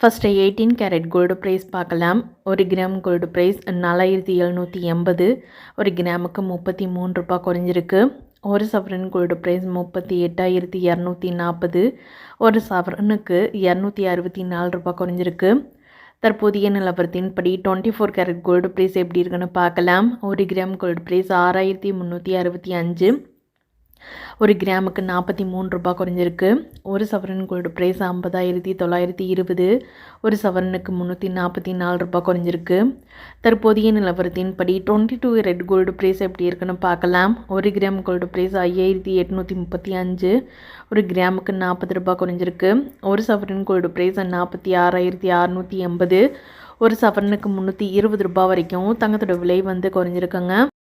First eighteen carat gold price பார்க்கலாம். ஒரு gram gold price நாலாயிரத்தி எழுநூற்றி எண்பது. ஒரு கிராமுக்கு முப்பத்தி மூணு ரூபாய் குறைஞ்சிருக்கு. ஒரு சவரன் கோல்டு ப்ரைஸ் முப்பத்தி எட்டாயிரத்தி இரநூத்தி நாற்பது. ஒரு சவரனுக்கு இரநூத்தி அறுபத்தி நாலு ரூபாய் குறைஞ்சிருக்கு. தற்போதைய நிலவரத்தின்படி twenty four carat gold price எப்படி இருக்குன்னு பார்க்கலாம். ஒரு கிராம் கோல்டு ப்ரைஸ் ஆறாயிரத்தி முந்நூற்றி அறுபத்தி அஞ்சு. ஒரு கிராமுக்கு நாற்பத்தி மூணு ரூபா குறைஞ்சிருக்கு. ஒரு சவரன் கோல்டு ப்ரைஸ் ஐம்பதாயிரத்தி தொள்ளாயிரத்தி இருபது. ஒரு சவரனுக்கு முந்நூற்றி நாற்பத்தி நாலு ரூபா குறைஞ்சிருக்கு. தற்போதைய நிலவரத்தின்படி twenty two carat gold price எப்படி இருக்குன்னு பார்க்கலாம். ஒரு கிராம் கோல்டு ப்ரைஸ் ஐயாயிரத்தி எட்நூற்றி முப்பத்தி அஞ்சு. ஒரு கிராமுக்கு நாற்பது ரூபாய் குறைஞ்சிருக்கு. ஒரு சவரன் கோல்டு ப்ரைஸ் நாற்பத்தி ஆறாயிரத்தி அறநூற்றி எண்பது. ஒரு சவரனுக்கு முந்நூற்றி இருபது ரூபாய் வரைக்கும் தங்கத்தோட விலை வந்து குறைஞ்சிருக்குங்க.